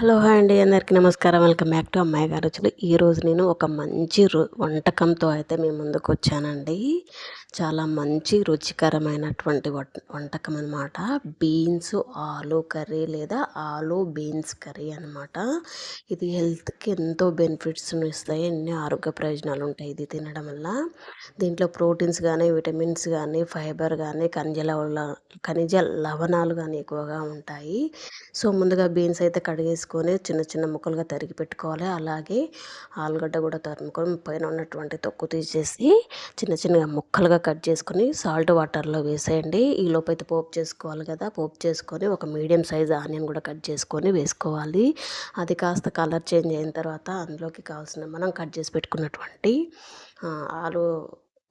Hello hi అండి అందరికీ నమస్కారం. వెల్కమ్ బ్యాక్ టు అమ్మాయి గారు రుచులు. ఈరోజు నేను ఒక మంచి వంటకంతో అయితే మేము ముందుకు వచ్చానండి. చాలా మంచి రుచికరమైనటువంటి వంటకం అనమాట బీన్స్ ఆలు కర్రీ లేదా ఆలు బీన్స్ కర్రీ అనమాట ఇది హెల్త్కి ఎంతో బెనిఫిట్స్ ఇస్తాయి ఎన్ని ఆరోగ్య ప్రయోజనాలు ఉంటాయి ఇది తినడం వల్ల. దీంట్లో ప్రోటీన్స్ కానీ విటమిన్స్ కానీ ఫైబర్ కానీ ఖనిజ లవ ఖనిజ లవణాలు కానీ ఎక్కువగా ఉంటాయి. సో ముందుగా బీన్స్ అయితే కడిగేసి తీసుకొని చిన్న చిన్న ముక్కలుగా తరిగి పెట్టుకోవాలి. అలాగే ఆలుగడ్డ కూడా తరుముకొని పైన ఉన్నటువంటి తొక్కు తీసేసి చిన్న చిన్నగా ముక్కలుగా కట్ చేసుకొని సాల్ట్ వాటర్లో వేసేయండి. ఈ లోపైతే పోపు చేసుకోవాలి కదా. పోపు చేసుకొని ఒక మీడియం సైజ్ ఆనియన్ కూడా కట్ చేసుకొని వేసుకోవాలి. అది కాస్త కలర్ చేంజ్ అయిన తర్వాత అందులోకి కావాల్సిన మనం కట్ చేసి పెట్టుకున్నటువంటి ఆలు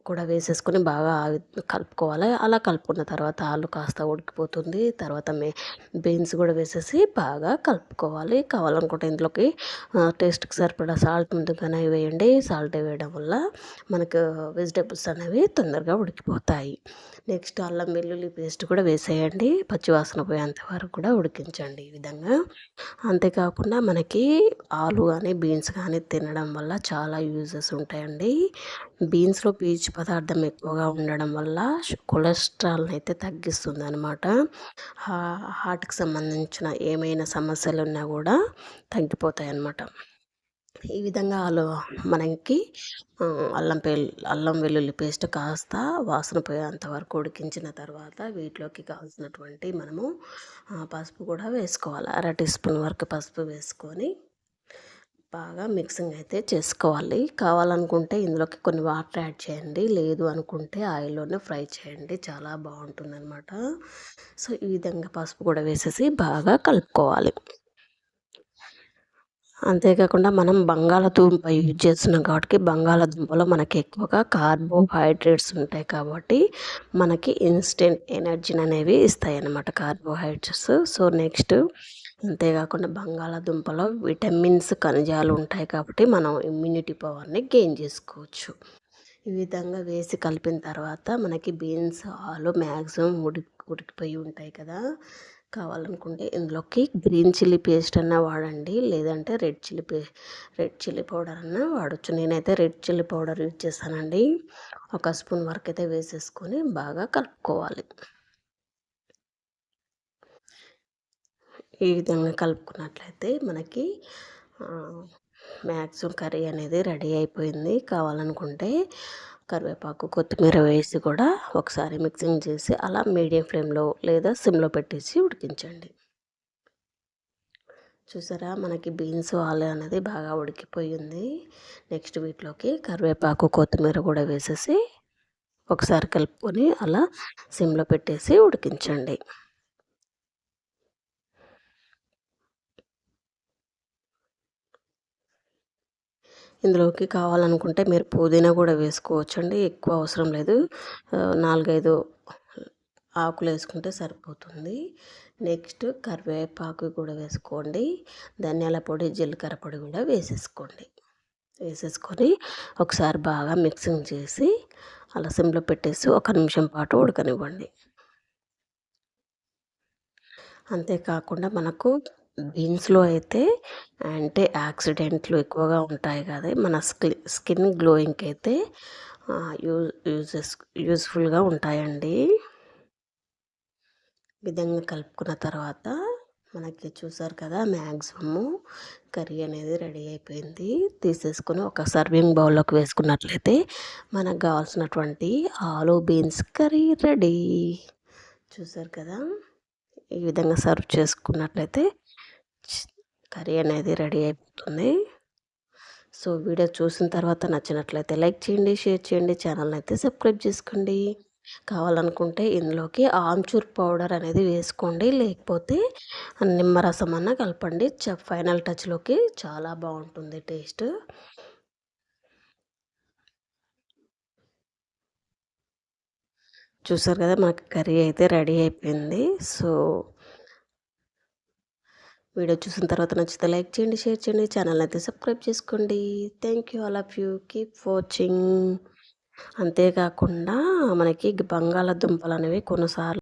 కూడా వేసేసుకొని బాగా కలుపుకోవాలి. అలా కలుపుకున్న తర్వాత ఆలు కాస్త ఉడికిపోతుంది. తర్వాత మే బీన్స్ కూడా వేసేసి బాగా కలుపుకోవాలి. కావాలనుకుంటే ఇందులోకి టేస్ట్కి సరిపడా సాల్ట్ ముందుగానే వేయండి. సాల్ట్ వేయడం వల్ల మనకు వెజిటేబుల్స్ అనేవి తొందరగా ఉడికిపోతాయి. నెక్స్ట్ అల్లం వెల్లుల్లి పేస్ట్ కూడా వేసేయండి. పచ్చివాసన పోయేంత వరకు కూడా ఉడికించండి ఈ విధంగా. అంతేకాకుండా మనకి ఆలు కానీ బీన్స్ కానీ తినడం వల్ల చాలా యూజెస్ ఉంటాయండి. బీన్స్లో పీచు పదార్థం ఎక్కువగా ఉండడం వల్ల కొలెస్ట్రాల్ని అయితే తగ్గిస్తుంది అనమాట హార్ట్కి సంబంధించిన ఏమైనా సమస్యలు ఉన్నా కూడా తగ్గిపోతాయి అన్నమాట ఈ విధంగా అలా మనకి అల్లం పే అల్లం వెల్లుల్లి పేస్ట్ కాస్త వాసన పోయేంత వరకు ఉడికించిన తర్వాత వీటిలోకి కావాల్సినటువంటి మనము పసుపు కూడా వేసుకోవాలి. అర టీ స్పూన్ వరకు పసుపు వేసుకొని బాగా మిక్సింగ్ అయితే చేసుకోవాలి. కావాలనుకుంటే ఇందులోకి కొన్ని వాటర్ యాడ్ చేయండి. లేదు అనుకుంటే ఆయిల్లోనే ఫ్రై చేయండి. చాలా బాగుంటుంది అనమాట సో ఈ విధంగా పసుపు కూడా వేసేసి బాగా కలుపుకోవాలి. అంతేకాకుండా మనం బంగాళదుంప యూజ్ చేస్తున్నాం కాబట్టి బంగాళదుంపలో మనకి ఎక్కువగా కార్బోహైడ్రేట్స్ ఉంటాయి కాబట్టి మనకి ఇన్స్టెంట్ ఎనర్జీని అనేవి ఇస్తాయి అన్నమాట కార్బోహైడ్రేట్స్. సో నెక్స్ట్ అంతేకాకుండా బంగాళాదుంపలో విటమిన్స్ ఖనిజాలు ఉంటాయి కాబట్టి మనం ఇమ్యూనిటీ పవర్ని గెయిన్ చేసుకోవచ్చు. ఈ విధంగా వేసి కలిపిన తర్వాత మనకి బీన్స్ ఆలు మ్యాక్సిమం ఉడి ఉడికిపోయి ఉంటాయి కదా. కావాలనుకుంటే ఇందులోకి గ్రీన్ చిల్లీ పేస్ట్ అన్నా వాడండి. లేదంటే రెడ్ చిల్లీ పే రెడ్ చిల్లీ పౌడర్ అన్నా వాడచ్చు. నేనైతే రెడ్ చిల్లీ పౌడర్ యూజ్ చేస్తానండి. ఒక స్పూన్ వరకు అయితే వేసేసుకొని బాగా కలుపుకోవాలి. ఈ విధంగా కలుపుకున్నట్లయితే మనకి మ్యాక్సిమం కర్రీ అనేది రెడీ అయిపోయింది. కావాలనుకుంటే కరివేపాకు కొత్తిమీర వేసి కూడా ఒకసారి మిక్సింగ్ చేసి అలా మీడియం ఫ్లేమ్లో లేదా సిమ్లో పెట్టేసి ఉడికించండి. చూసారా? మనకి బీన్స్ ఆలు అనేది బాగా ఉడికిపోయింది. నెక్స్ట్ వీటిలోకి కరివేపాకు కొత్తిమీర కూడా వేసేసి ఒకసారి కలుపుకొని అలా సిమ్లో పెట్టేసి ఉడికించండి. ఇందులోకి కావాలనుకుంటే మీరు పుదీనా కూడా వేసుకోవచ్చండి. ఎక్కువ అవసరం లేదు. నాలుగైదు ఆకులు వేసుకుంటే సరిపోతుంది. నెక్స్ట్ కరివేపాకు కూడా వేసుకోండి. ధనియాల పొడి జీలకర్ర పొడి కూడా వేసేసుకోండి. వేసేసుకొని ఒకసారి బాగా మిక్సింగ్ చేసి అలా సిమ్లో పెట్టేసి ఒక నిమిషం పాటు ఉడకనివ్వండి. అంతేకాకుండా మనకు బీన్స్లో అయితే యాంటీ ఆక్సిడెంట్లు ఎక్కువగా ఉంటాయి కదా. మన స్కి స్కిన్ గ్లోయింగ్కి అయితే యూజ్ యూజెస్ యూజ్ఫుల్గా ఉంటాయండి. విధంగా కలుపుకున్న తర్వాత మనకి చూసారు కదా మ్యాక్సిమము కర్రీ అనేది రెడీ అయిపోయింది. తీసేసుకొని ఒక సర్వింగ్ బౌల్లోకి వేసుకున్నట్లయితే మనకు కావాల్సినటువంటి ఆలు బీన్స్ కర్రీ రెడీ. చూసారు కదా? ఈ విధంగా సర్వ్ చేసుకున్నట్లయితే కర్రీ అనేది రెడీ అయిపోతుంది. సో వీడియో చూసిన తర్వాత నచ్చినట్లయితే లైక్ చేయండి షేర్ చేయండి ఛానల్ని అయితే సబ్స్క్రైబ్ చేసుకోండి. కావాలనుకుంటే ఇందులోకి ఆమ్చూర్ పౌడర్ అనేది వేసుకోండి లేకపోతే నిమ్మరసం అన్న కలపండి. ఫైనల్ టచ్లోకి చాలా బాగుంటుంది టేస్ట్. చూసారు కదా మనకి కర్రీ అయితే రెడీ అయిపోయింది. సో వీడియో చూసిన తర్వాత నచ్చితే లైక్ చేయండి షేర్ చేయండి ఛానల్ అయితే సబ్స్క్రైబ్ చేసుకోండి. Thank you all of you keep watching అంతేకాకుండా మనకి బంగాళాదుంపలు అనేవి కొన్నిసార్లు